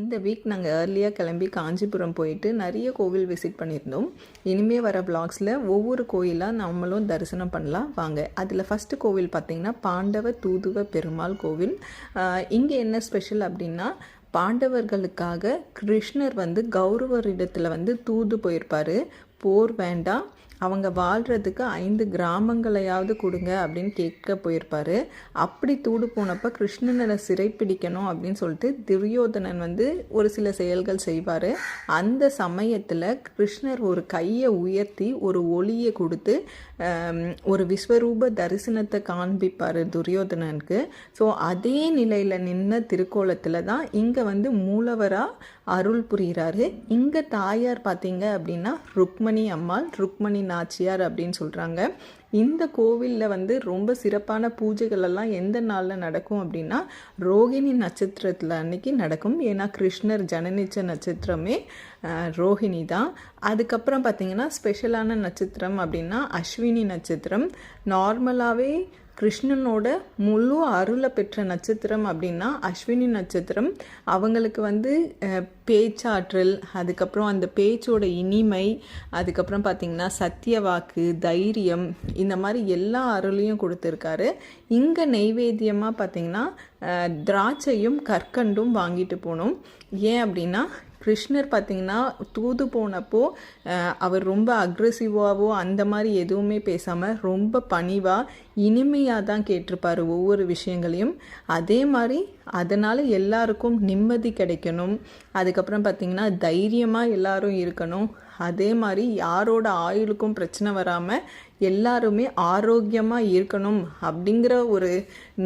இந்த வீக் நாங்கள் ஏர்லியாக கிளம்பி காஞ்சிபுரம் போயிட்டு நிறைய கோவில் விசிட் பண்ணியிருந்தோம். இனிமே வர பிளாக்ஸில் ஒவ்வொரு கோயிலாக நம்மளும் தரிசனம் பண்ணலாம். வாங்க அதில் ஃபஸ்ட்டு கோவில் பார்த்திங்கன்னா பாண்டவ தூதுவ பெருமாள் கோவில். இங்கே என்ன ஸ்பெஷல் அப்படின்னா பாண்டவர்களுக்காக கிருஷ்ணர் வந்து கௌரவரிடத்தில் வந்து தூது போயிருப்பார். போர் வேண்டாம். அவங்க வாழ்கிறதுக்கு ஐந்து கிராமங்களையாவது கொடுங்க அப்படின்னு கேட்க போயிருப்பாரு. அப்படி தூடு போனப்போ கிருஷ்ணனை சிறைப்பிடிக்கணும் அப்படின்னு சொல்லிட்டு துரியோதனன் வந்து ஒரு சில செயல்கள் செய்வார். அந்த சமயத்தில் கிருஷ்ணர் ஒரு கையை உயர்த்தி ஒரு ஒளியை கொடுத்து ஒரு விஸ்வரூப தரிசனத்தை காண்பிப்பார் துரியோதனனுக்கு. ஸோ அதே நிலையில் நின்ன திருக்கோலத்தில் தான் இங்கே வந்து மூலவராக அருள் புரிகிறாரு இங்கே தாயார் பார்த்தீங்க அப்படின்னா ருக்மணி அம்மாள். ருக்மணி நாச்சியார் அப்படின்னு சொல்கிறாங்க இந்த கோவிலில் வந்து ரொம்ப சிறப்பான பூஜைகள் எல்லாம் எந்த நாளில் நடக்கும் அப்படின்னா ரோகிணி நட்சத்திரத்தில் அன்னைக்கு நடக்கும். ஏன்னா கிருஷ்ணர் ஜனனிச்ச நட்சத்திரமே ரோஹிணி தான். அதுக்கப்புறம் பார்த்திங்கன்னா ஸ்பெஷலான நட்சத்திரம் அப்படின்னா அஸ்வினி நட்சத்திரம். நார்மலாகவே கிருஷ்ணனோட முழு அருளை பெற்ற நட்சத்திரம் அப்படின்னா அஸ்வினி நட்சத்திரம். அவங்களுக்கு வந்து பேச்சாற்றல் அதுக்கப்புறம் அந்த பேச்சோட இனிமை அதுக்கப்புறம் பார்த்திங்கன்னா சத்தியவாக்கு தைரியம் இந்த மாதிரி எல்லா அருளையும் கொடுத்துருக்காரு. இங்கே நெய்வேத்தியமாக பார்த்திங்கன்னா திராட்சையும் கற்கண்டும் வாங்கிட்டு போனோம் ஏன் அப்படின்னா கிருஷ்ணர் பார்த்திங்கன்னா தூது போனப்போ அவர் ரொம்ப அக்ரெசிவாகவோ அந்த மாதிரி எதுவுமே பேசாமல் ரொம்ப பணிவாக இனிமையாக தான் கேட்டிருப்பார் ஒவ்வொரு விஷயங்களையும். அதே மாதிரி அதனால் எல்லாருக்கும் நிம்மதி கிடைக்கணும். அது அதுக்கப்புறம் பார்த்திங்கன்னா தைரியமாக எல்லாரும் இருக்கணும். அதே மாதிரி யாரோட ஆயுளுக்கும் பிரச்சனை வராமல் எல்லாருமே ஆரோக்கியமாக இருக்கணும் அப்படிங்கிற ஒரு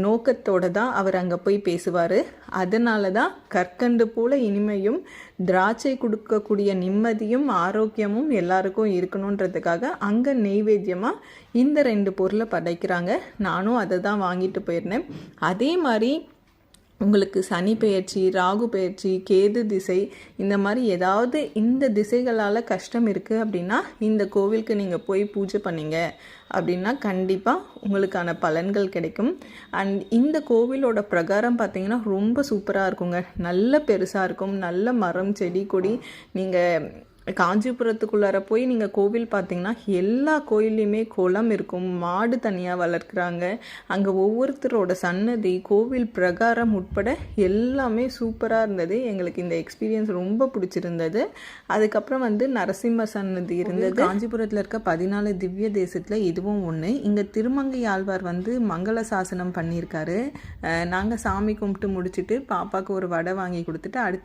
நோக்கத்தோடு தான் அவர் அங்கே போய் பேசுவார். அதனால தான் கற்கண்டு போல இனிமையும் திராட்சை கொடுக்கக்கூடிய நிம்மதியும் ஆரோக்கியமும் எல்லாருக்கும் இருக்கணுன்றதுக்காக அங்கே நெய்வேத்தியமாக இந்த ரெண்டு பொருளை படைக்கிறாங்க. நானும் அதை தான் வாங்கிட்டு போயிருந்தேன். அதே மாதிரி உங்களுக்கு சனி பெயர்ச்சி ராகு பெயர்ச்சி கேது திசை இந்த மாதிரி ஏதாவது இந்த திசைகளால் கஷ்டம் இருக்குது அப்படின்னா இந்த கோவிலுக்கு நீங்கள் போய் பூஜை பண்ணீங்க அப்படின்னா கண்டிப்பாக உங்களுக்கான பலன்கள் கிடைக்கும். அண்ட் இந்த கோவிலோட பிரகாரம் பார்த்தீங்கன்னா ரொம்ப சூப்பராக இருக்குங்க. நல்ல பெருசாக இருக்கும். நல்ல மரம் செடி கொடி நீங்கள் காஞ்சிபுரத்துக்குள்ளார போய் நீங்கள் கோவில் பார்த்தீங்கன்னா எல்லா கோயில்லையுமே குளம் இருக்கும் மாடு தனியாக வளர்க்குறாங்க. அங்கே ஒவ்வொருத்தரோட சன்னதி கோவில் பிரகாரம் உட்பட எல்லாமே சூப்பராக இருந்தது. எங்களுக்கு இந்த எக்ஸ்பீரியன்ஸ் ரொம்ப பிடிச்சிருந்தது. அதுக்கப்புறம் வந்து நரசிம்ம சன்னதி இருந்தது. காஞ்சிபுரத்தில் இருக்க பதினாலு திவ்ய தேசத்தில் இதுவும் ஒன்று இங்கே திருமங்கை ஆழ்வார் வந்து மங்கள சாசனம் பண்ணியிருக்காரு. நாங்கள் சாமி கும்பிட்டு முடிச்சுட்டு பாப்பாவுக்கு ஒரு வடை வாங்கி கொடுத்துட்டு அடுத்த